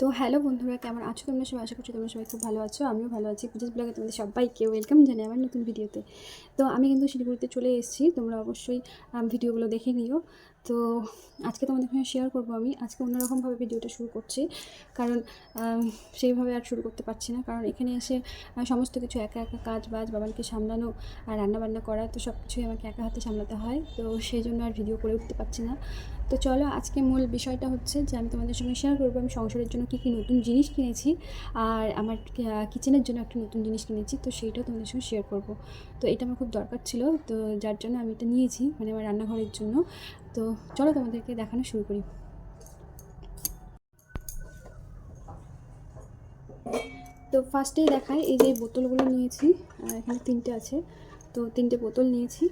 তো হ্যালো বন্ধুরা, কেমন আছো তোমরা সবাই? আশা করছি তোমরা সবাই খুব ভালো আছো। আমিও ভালো আছি। পুজোস ব্লগে তোমাদের সবাইকে ওয়েলকাম জানাই আমার নতুন ভিডিওতে। তো আমি কিন্তু শিলিগুড়িতে চলে এসেছি। তোমরা অবশ্যই ভিডিওগুলো দেখে নিও। তো আজকে তোমাদের সঙ্গে শেয়ার করব আমি। আজকে অন্যরকমভাবে ভিডিওটা শুরু করছি। কারণ সেইভাবে আর শুরু করতে পারছি না। কারণ এখানে এসে সমস্ত কিছু একা একা কাজ বাজ, বাবাকে সামলানো আর রান্নাবান্না করা, তো সব কিছুই আমাকে একা হাতে সামলাতে হয়। তো সেই জন্য আর ভিডিও করে উঠতে পারছি না। তো চলো, আজকে মূল বিষয়টা হচ্ছে যে আমি তোমাদের সঙ্গে শেয়ার করব। আমি সংসারের জন্য কী কী নতুন জিনিস কিনেছি আর আমার কিচেনের জন্য একটা নতুন জিনিস কিনেছি, তো সেইটাও তোমাদের সঙ্গে শেয়ার করব। তো এটা আমার খুব দরকার ছিল, তো যার জন্য আমি এটা নিয়েছি মানে আমার রান্নাঘরের জন্য। তো চলো তোমাদেরকে দেখানো শুরু করি। তো ফার্স্টেই দেখায় এই যে বোতলগুলো নিয়েছি এখানে তিনটে আছে। তো তিনটে বোতল নিয়েছি,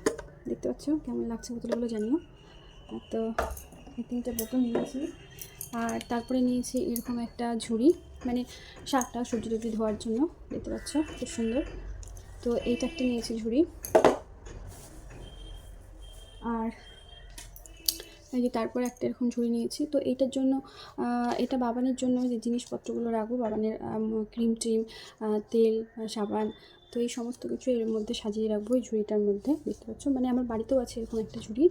দেখতে পাচ্ছ? কেমন লাগছে বোতলগুলো জানিও। তো এই তিনটে বোতল নিয়েছি। আর তারপরে নিয়েছি এরকম একটা ঝুড়ি মানে শাকটা সবজি টবজি ধোয়ার জন্য, দেখতে পাচ্ছ, খুব সুন্দর। তো এইটা একটা নিয়েছি ঝুড়ি। আর এই যে তারপরে একটা এরকম ঝুড়ি নিয়েছি। তো এইটার জন্য এটা বাবানের জন্য যে জিনিসপত্রগুলো রাখব, বাবানের ক্রিম ট্রিম তেল, সাবান, তো এই সমস্ত কিছু এর মধ্যে সাজিয়ে রাখব এই ঝুড়িটার মধ্যে, দেখতে পাচ্ছ। মানে আমার বাড়িতেও আছে এরকম একটা ঝুড়ি,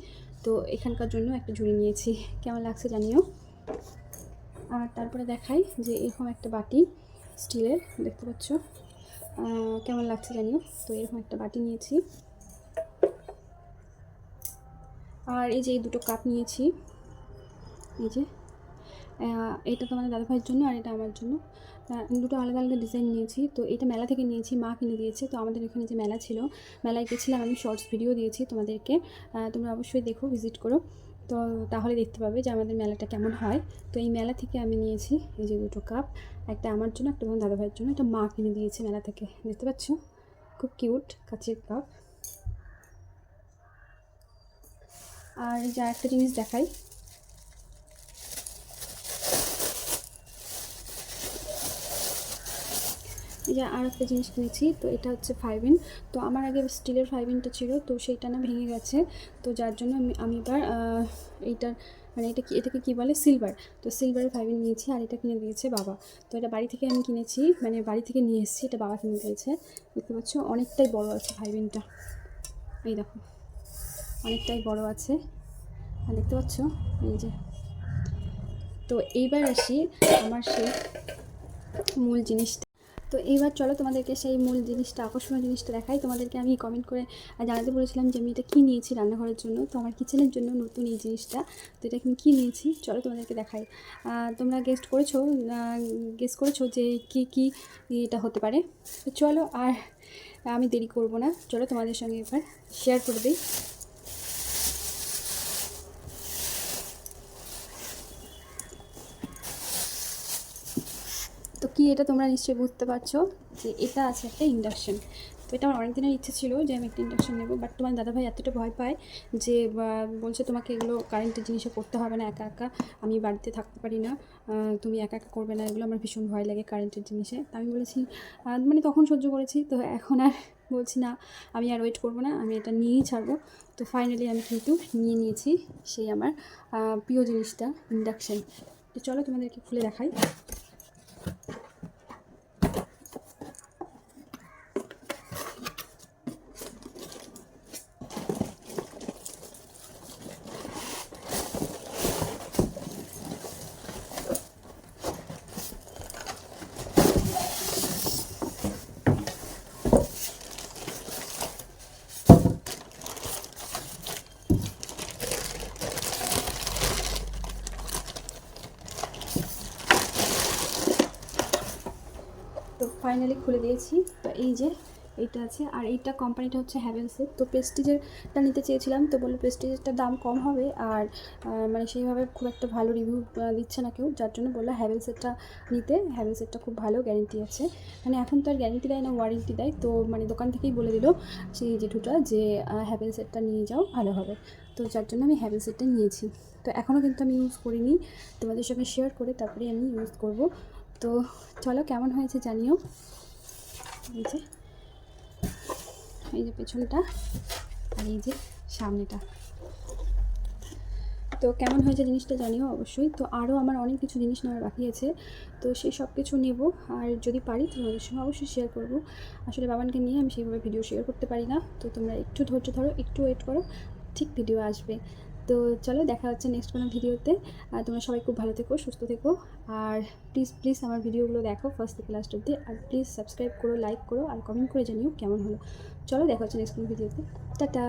তো এখানকার জন্য একটা ঝুড়ি নিয়েছি। কেমন লাগছে জানিও? আর তারপরে দেখাই যে এরকম একটা বাটি স্টিলের, দেখতে পাচ্ছ? কেমন লাগছে জানিও? তো এরকম একটা বাটি নিয়েছি। আর এই যে এই দুটো কাপ নিয়েছি। এই যে এটা তোমাদের দাদাভাইয়ের জন্য আর এটা আমার জন্য। দুটো আলাদা আলাদা ডিজাইন নিয়েছি। তো এটা মেলা থেকে নিয়েছি, মা কিনে দিয়েছে। তো আমাদের এখানে যে মেলা ছিল, মেলায় গেছিলাম আমি শর্টস ভিডিও দিয়েছি তোমাদেরকে। তোমরা অবশ্যই দেখো ভিজিট করো। তো তাহলে দেখতে পাবে যে আমাদের মেলাটা কেমন হয়। তো এই মেলা থেকে আমি নিয়েছি এই যে দুটো কাপ, একটা আমার জন্য, একটা দাদা দাদাভাইয়ের জন্য, একটা মা কিনে দিয়েছে মেলা থেকে, দেখতে পাচ্ছ? খুব কিউট, কাচের কাপ। আর যা যে একটা জিনিস দেখাই এই যে আর একটা জিনিস কিনেছি, তো এটা হচ্ছে ফাইভিন তো আমার আগে স্টিলের ফাইভিনটা ছিল, তো সেইটা না ভেঙে গেছে। তো যার জন্য আমি আমি এবার এইটার মানে এটা কি, এটাকে কী বলে? সিলভার তো সিলভারের ফাইভিন নিয়েছি আর এটা কিনে দিয়েছে বাবা। তো এটা বাড়ি থেকে আমি কিনেছি মানে বাড়ি থেকে নিয়ে এসেছি, এটা বাবা কিনে দিয়েছে। দেখতে পাচ্ছ, অনেকটাই বড় আছে ফাইভিনটা এই দেখো, অনেকটাই বড় আছে। আর দেখতে পাচ্ছ, এই যে। তো এইবার আসি আমার সেই মূল জিনিসটা। তো এইবার চলো তোমাদেরকে সেই মূল জিনিসটা, আকর্ষণীয় জিনিসটা দেখাই। তোমাদেরকে আমি কমেন্ট করে জানাতে বলেছিলাম যে আমি এটা কী নিয়েছি রান্নাঘরের জন্য। তো আমার কিচেনের জন্য নতুন এই জিনিসটা। তো এটা আমি কী নিয়েছি? চলো তোমাদেরকে দেখাই। তোমরা গেস্ট করেছ গেস্ট করেছ যে কী কী এটা হতে পারে। তো চলো আর আমি দেরি করব না। চলো তোমাদের সঙ্গে এবার শেয়ার করে দিই। তো কি এটা তোমরা নিশ্চয়ই বুঝতে পারছ যে এটা আছে একটা ইন্ডাকশান তো এটা আমার অনেক দিনের ইচ্ছে ছিল যে আমি একটা ইন্ডাকশান নেব বাট তোমার দাদাভাই এতটা ভয় পায় যে বলছে তোমাকে এগুলো কারেন্টের জিনিসে করতে হবে না, একা একা। আমি বাড়িতে থাকতে পারি না। তুমি একা একা করবে না, এগুলো আমার ভীষণ ভয় লাগে কারেন্টের জিনিসে। তো আমি বলেছি মানে তখন সহ্য করেছি, তো এখন আর বলছি না, আমি আর ওয়েট করব না, আমি এটা নিয়েই ছাড়বো। তো ফাইনালি আমি কিন্তু নিয়ে নিয়েছি সেই আমার প্রিয় জিনিসটা ইন্ডাকশান তো চলো তোমাদেরকে খুলে দেখাই তো ফাইনালি খুলে দিয়েছি। তো এই যে এইটা আছে, আর এইটা কোম্পানিটা হচ্ছে হ্যাভেলসের তো প্রেস্টিজেরটা নিতে চেয়েছিলাম, তো বলল প্রেস্টিজেরটার দাম কম হবে, আর মানে সেইভাবে খুব একটা ভালো রিভিউ দিচ্ছে না কেউ, যার জন্য বলল হ্যাভেলসেরটা নিতে। হ্যাভেলসেরটা খুব ভালো গ্যারেন্টি আছে। মানে এখন তো আর গ্যারেন্টি দেয় না ওয়ারেন্টি দেয়। তো মানে দোকান থেকেই বলে দিল সেই জেঠুটা যে হ্যাভেলসেরটা নিয়ে যাও, ভালো হবে। তো যার জন্য আমি হ্যাভেলসেরটা নিয়েছি। তো এখনও কিন্তু আমি ইউজ করিনি। তোমাদের সঙ্গে শেয়ার করে তারপরে আমি ইউজ করব। তো চলো, কেমন হয়েছে জানিও। এই যে এই যে পেছনটা আর এই যে সামনেটা। তো কেমন হয়েছে জিনিসটা জানিও অবশ্যই। তো আরও আমার অনেক কিছু জিনিস নেওয়ার বাকি আছে। তো সেই সব কিছু নেব। আর যদি পারি তোমাদের সঙ্গে অবশ্যই শেয়ার করব। আসলে বাবানকে নিয়ে আমি সেইভাবে ভিডিও শেয়ার করতে পারি না। তো তোমরা একটু ধৈর্য ধরো, একটু ওয়েট করো, ঠিক ভিডিও আসবে। তো চলো দেখা হচ্ছে নেক্সট কোনো ভিডিওতে আর তোমরা সবাই খুব ভালো থেকো, সুস্থ থেকো। আর প্লিজ প্লিজ আমার ভিডিওগুলো দেখো ফার্স্ট থেকে লাস্ট অব্দি আর প্লিজ সাবস্ক্রাইব করো লাইক করো, আর কমেন্ট করে জানিও কেমন হলো। চলো দেখা হচ্ছে নেক্সট কোনো ভিডিওতে টাটা!